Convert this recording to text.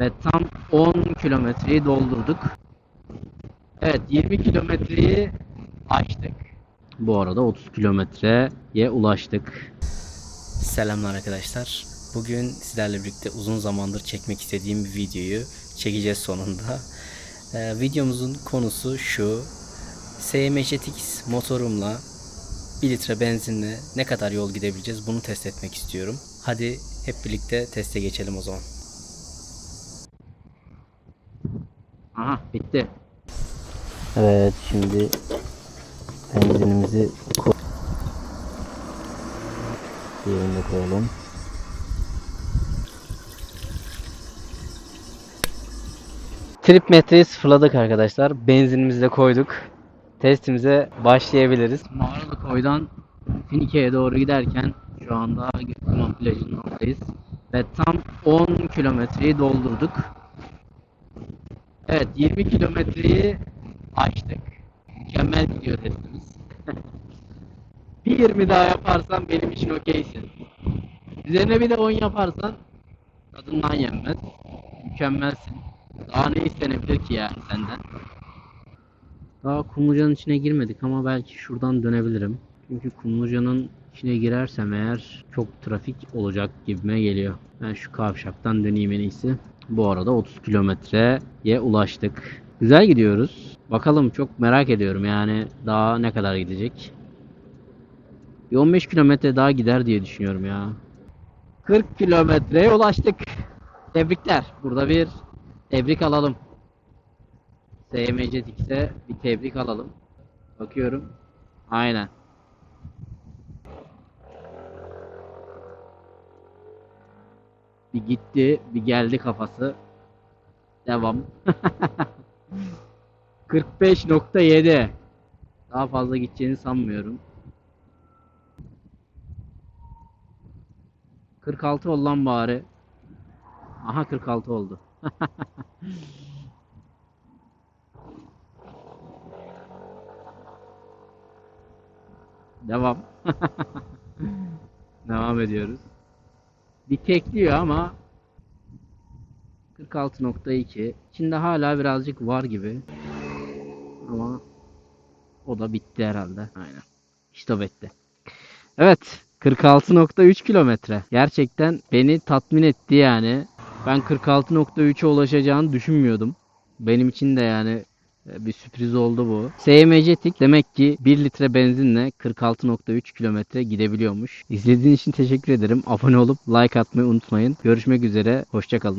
Ve tam 10 kilometreyi doldurduk. Evet 20 kilometreyi açtık. Bu arada 30 kilometreye ulaştık. Selamlar arkadaşlar. Bugün sizlerle birlikte uzun zamandır çekmek istediğim bir videoyu çekeceğiz sonunda. Ee, videomuzun konusu şu. SM Jetix motorumla 1 litre benzinle ne kadar yol gidebileceğiz bunu test etmek istiyorum. Hadi hep birlikte teste geçelim o zaman. Aha bitti. Evet şimdi benzinimizi koy. Koyalım. Trip metreyi sıfırladık arkadaşlar. Benzinimizi de koyduk. Testimize başlayabiliriz. Mağaralı koydan Finike'ye doğru giderken şu anda Gökkuman plajının oradayız. Ve tam 10 kilometreyi doldurduk. Evet 20 kilometreyi açtık. Mükemmel gidiyor testimiz. bir 20 daha yaparsan benim için okeysin. Üzerine bir de 10 yaparsan tadından yenmez. Mükemmelsin. Daha ne istenebilir ki yani senden? Daha Kumluca'nın içine girmedik ama belki şuradan dönebilirim. Çünkü Kumluca'nın içine girersem eğer çok trafik olacak gibime geliyor. Ben şu kavşaktan döneyim en iyisi. Bu arada 30 kilometreye ulaştık. Güzel gidiyoruz. Bakalım çok merak ediyorum yani daha ne kadar gidecek. Bir 15 kilometre daha gider diye düşünüyorum ya. 40 kilometreye ulaştık. Tebrikler. Burada bir tebrik alalım. SMC Dix'e bir tebrik alalım. Bakıyorum. Aynen. Bir gitti, bir geldi kafası. Devam. 45.7 Daha fazla gideceğini sanmıyorum. 46 ol lan bari. Aha 46 oldu. Devam. Devam ediyoruz. Bir tekliyor ama 46.2. İçinde hala birazcık var gibi. Ama o da bitti herhalde. Aynen. İşte bitti. Evet. 46.3 kilometre. Gerçekten beni tatmin etti yani. Ben 46.3'e ulaşacağını düşünmüyordum. Benim için de yani bir sürpriz oldu bu. SMC'tik demek ki 1 litre benzinle 46.3 kilometre gidebiliyormuş. İzlediğiniz için teşekkür ederim. Abone olup like atmayı unutmayın. Görüşmek üzere. Hoşçakalın.